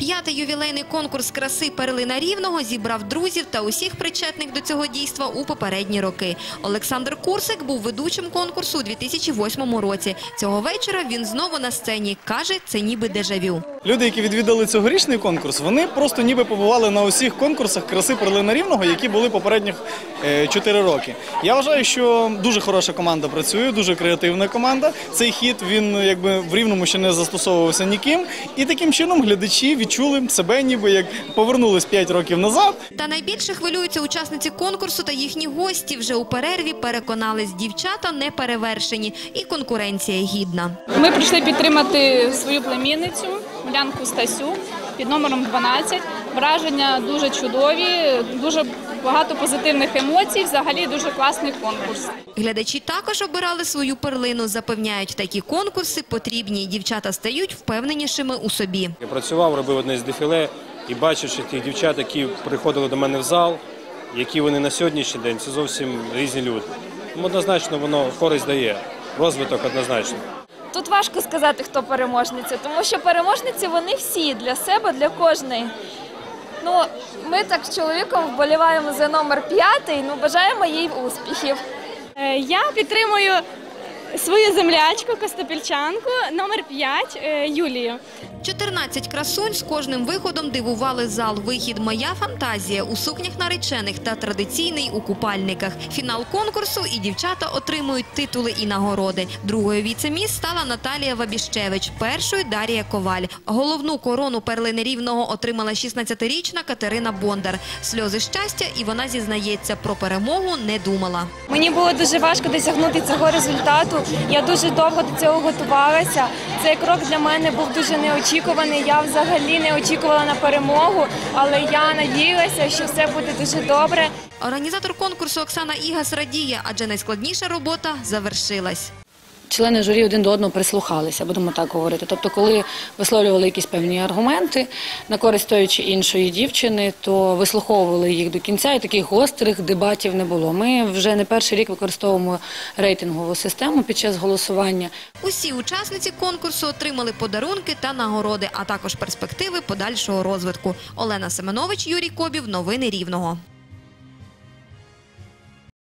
П'ятий ювілейний конкурс краси Перлина Рівного зібрав друзів та усіх причетних до цього дійства у попередні роки. Олександр Курсик був ведучим конкурсу у 2008 році. Цього вечора він знову на сцені. Каже, це ніби дежавю. Люди, які відвідали цьогорічний конкурс, вони просто ніби побували на усіх конкурсах краси Перлина Рівного, які були попередніх е, 4 роки. Я вважаю, що дуже хороша команда працює, дуже креативна команда. Цей хід він якби в рівному ще не застосовувався ніким. І таким чином глядачі відчули себе, ніби як повернулись 5 років назад. Та найбільше хвилюються учасниці конкурсу та їхні гості. Вже у перерві переконались, дівчата не перевершені і конкуренція гідна. Ми прийшли підтримати свою племінницю, Лянку Стасю, під номером 12. Враження дуже чудові, дуже багато позитивних емоцій. Взагалі дуже класний конкурс. Глядачі також обирали свою перлину. Запевняють, такі конкурси потрібні. Дівчата стають впевненішими у собі. Я працював, робив одне з дефіле і бачивши тих дівчат, які приходили до мене в зал, які вони на сьогоднішній день, це зовсім різні люди. Тому однозначно воно користь дає, розвиток однозначно. Тут важко сказати, хто переможниця, тому що переможниці вони всі для себе, для кожної. Ну, ми так з чоловіком вболіваємо за номер п'ятий, ну бажаємо їй успіхів. Е, Я підтримую свою землячку, костопільчанку, номер 5 Юлію. 14 красунь з кожним виходом дивували зал. Вихід «Моя фантазія» у сукнях наречених та традиційний у купальниках. Фінал конкурсу і дівчата отримують титули і нагороди. Другою віцеміс стала Наталія Вабіщевич, першою Дарія Коваль. Головну корону перлини Рівного отримала 16-річна Катерина Бондар. Сльози щастя, і вона зізнається, про перемогу не думала. Мені було дуже важко досягнути цього результату. Я дуже довго до цього готувалася. Цей крок для мене був дуже неочікуваний. Я взагалі не очікувала на перемогу, але я надіялася, що все буде дуже добре. Організатор конкурсу Оксана Ігас радіє, адже найскладніша робота завершилась. Члени журі один до одного прислухалися, будемо так говорити. Тобто, коли висловлювали якісь певні аргументи на користь тої чи іншої дівчини, то вислуховували їх до кінця, і таких гострих дебатів не було. Ми вже не перший рік використовуємо рейтингову систему під час голосування. Усі учасниці конкурсу отримали подарунки та нагороди, а також перспективи подальшого розвитку. Олена Семенович, Юрій Кобів. Новини Рівного.